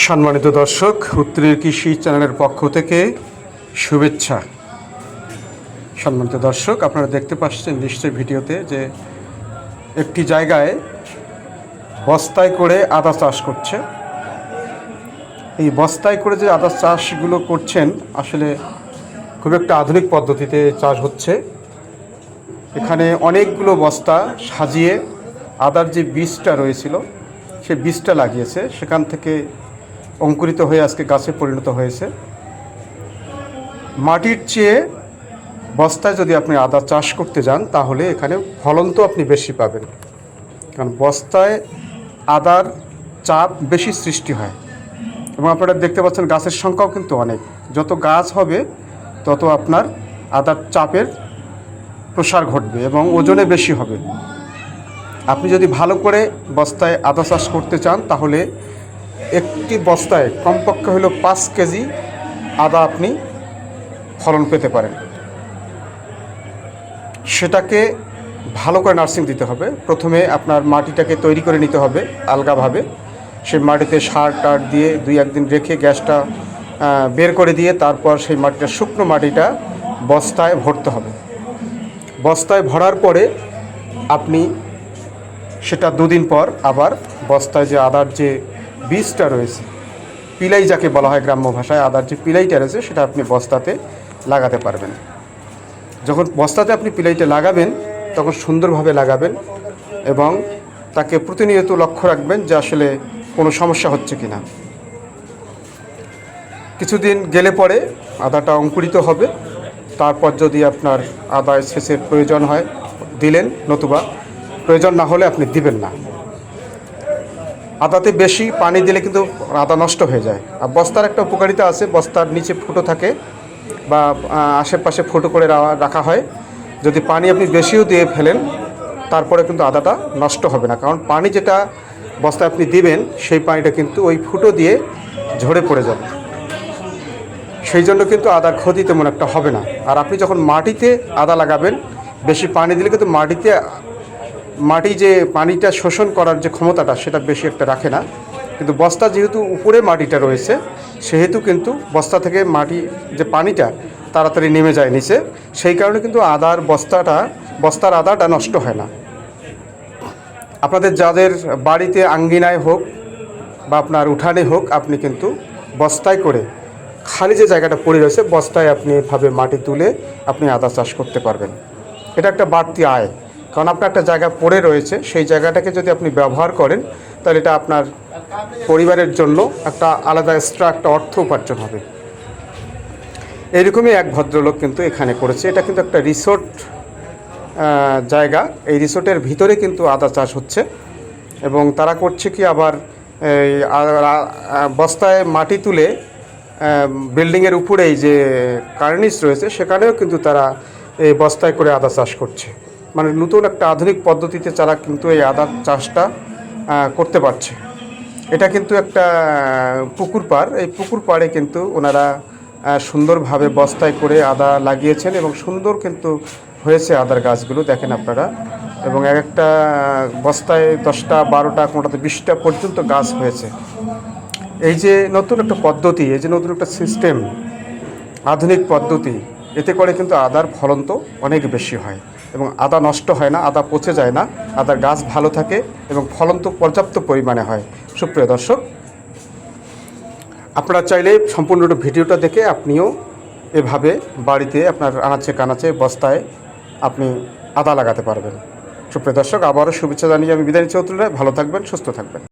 সম্মানিত দর্শক উত্তরের কৃষি চ্যানেলের পক্ষ থেকে শুভেচ্ছা। সম্মানিত দর্শক, আপনারা দেখতে পাচ্ছেন নিশ্চয়ই ভিডিওতে যে একটি জায়গায় বস্তায় করে আদা চাষ করছে। এই বস্তায় করে যে আদা চাষগুলো করছেন, আসলে খুব একটা আধুনিক পদ্ধতিতে চাষ হচ্ছে। এখানে অনেকগুলো বস্তা সাজিয়ে আদার যে বীজটা রয়েছিল, সে বীজটা লাগিয়েছে। সেখান থেকে অঙ্কুরিত হয়ে আজকে গাছে পরিণত হয়েছে। মাটির চেয়ে বস্তায় যদি আপনি আদা চাষ করতে যান, তাহলে এখানে ফলন তো আপনি বেশি পাবেন। কারণ বস্তায় আদার চাপ বেশি সৃষ্টি হয়। এবং আপনারা দেখতে পাচ্ছেন গাছের সংখ্যাও কিন্তু অনেক। যত গাছ হবে, তত আপনার আদার চাপের প্রসার ঘটবে এবং ওজনে বেশি হবে। আপনি যদি ভালো করে বস্তায় আদা চাষ করতে চান, তাহলে একটি বস্তায় কমপক্ষে হলো পাঁচ কেজি আদা আপনি ফলন পেতে পারেন। সেটাকে ভালো করে নার্সিং দিতে হবে। প্রথমে আপনার মাটিটাকে তৈরি করে নিতে হবে আলগাভাবে। সেই মাটিতে সার টার দিয়ে দুই একদিন রেখে গ্যাসটা বের করে দিয়ে তারপর সেই মাটিটা, শুকনো মাটিটা বস্তায় ভরতে হবে। বস্তায় ভরার পরে আপনি সেটা দুদিন পর আবার বস্তায় যে আদার যে বীজটা রয়েছে। পিলাই যাকে বলা হয় গ্রাম্য ভাষায়, আদার যে পিলাইটা রয়েছে, সেটা আপনি বস্তাতে লাগাতে পারবেন। যখন বস্তাতে আপনি পিলাইটা লাগাবেন, তখন সুন্দরভাবে লাগাবেন এবং তাকে প্রতিনিয়ত লক্ষ্য রাখবেন যে আসলে কোনো সমস্যা হচ্ছে কি না কিছুদিন গেলে পরে আদাটা অঙ্কুরিত হবে। তারপর যদি আপনার আদায় সেচের প্রয়োজন হয়, দিলেন নতুবা। প্রয়োজন না হলে আপনি দিবেন না। আদাতে বেশি পানি দিলে কিন্তু আদা নষ্ট হয়ে যায়। আর বস্তার একটা উপকারিতা আছে, বস্তার নিচে ফুটো থাকে বা আশেপাশে ফুটো করে রাখা হয়। যদি পানি আপনি বেশিও দিয়ে ফেলেন, তারপরে কিন্তু আদাটা নষ্ট হবে না। কারণ পানি যেটা বস্তায় আপনি দিবেন, সেই পানিটা কিন্তু ওই ফুটো দিয়ে ঝরে পড়ে যাবে। সেই জন্য কিন্তু আদার ক্ষতি তেমন একটা হবে না। আর আপনি যখন মাটিতে আদা লাগাবেন, বেশি পানি দিলে কিন্তু মাটিতে মাটি যে পানিটা শোষণ করার যে ক্ষমতাটা, সেটা বেশি একটা রাখে না। কিন্তু বস্তা যেহেতু উপরে মাটিটা রয়েছে, সেহেতু কিন্তু বস্তা থেকে মাটি, যে পানিটা তাড়াতাড়ি নেমে যায় নিচে। সেই কারণে কিন্তু আদার বস্তাটা, বস্তার আদাটা নষ্ট হয় না। আপনাদের যাদের বাড়িতে আঙ্গিনায় হোক বা আপনার উঠানে হোক, আপনি কিন্তু বস্তায় করে খালি যে জায়গাটা পড়ে রয়েছে, বস্তায় আপনি এভাবে মাটি তুলে আপনি আদা চাষ করতে পারবেন। এটা একটা বাড়তি আয়। কারণ আপনার একটা জায়গা পড়ে রয়েছে, সেই জায়গাটাকে যদি আপনি ব্যবহার করেন, তাহলে এটা আপনার পরিবারের জন্য একটা আলাদা এক্সট্রা একটা অর্থ উপার্জন হবে। এরকমই এক ভদ্রলোক কিন্তু এখানে করেছে। এটা কিন্তু একটা রিসোর্ট জায়গা। এই রিসোর্টের ভিতরে কিন্তু আদা চাষ হচ্ছে এবং তারা করছে কি আবার বস্তায় মাটি তুলে বিল্ডিংয়ের উপরেই যে কার্নিস রয়েছে, সেখানেও কিন্তু তারা এই বস্তায় করে আদা চাষ করছে। মানে নতুন একটা আধুনিক পদ্ধতিতে তারা কিন্তু এই আদার চাষটা করতে পারছে। এটা কিন্তু একটা পুকুর পাড়। এই পুকুর পাড়ে কিন্তু ওনারা সুন্দরভাবে বস্তায় করে আদা লাগিয়েছেন এবং সুন্দর কিন্তু হয়েছে আদার গাছগুলো, দেখেন আপনারা। এবং এক একটা বস্তায় দশটা, বারোটা, কোনোটাতে বিশটা পর্যন্ত গাছ হয়েছে। এই যে নতুন একটা পদ্ধতি, এই যে নতুন একটা সিস্টেম আধুনিক পদ্ধতি এতে করে কিন্তু আদার ফলন তো অনেক বেশি হয় এবং আদা নষ্ট হয় না, আদা পচে যায় না, আদার গাছ ভালো থাকে এবং ফলন তো পর্যাপ্ত পরিমাণে হয়। সুপ্রিয় দর্শক, আপনারা চাইলে সম্পূর্ণ ভিডিওটা দেখে আপনিও এভাবে বাড়িতে আপনার আনাচে কানাচে বস্তায় আপনি আদা লাগাতে পারবেন। সুপ্রিয় দর্শক, আবারও শুভেচ্ছা জানিয়ে আমি বিদায় নিচ্ছি। ভালো থাকবেন, সুস্থ থাকবেন।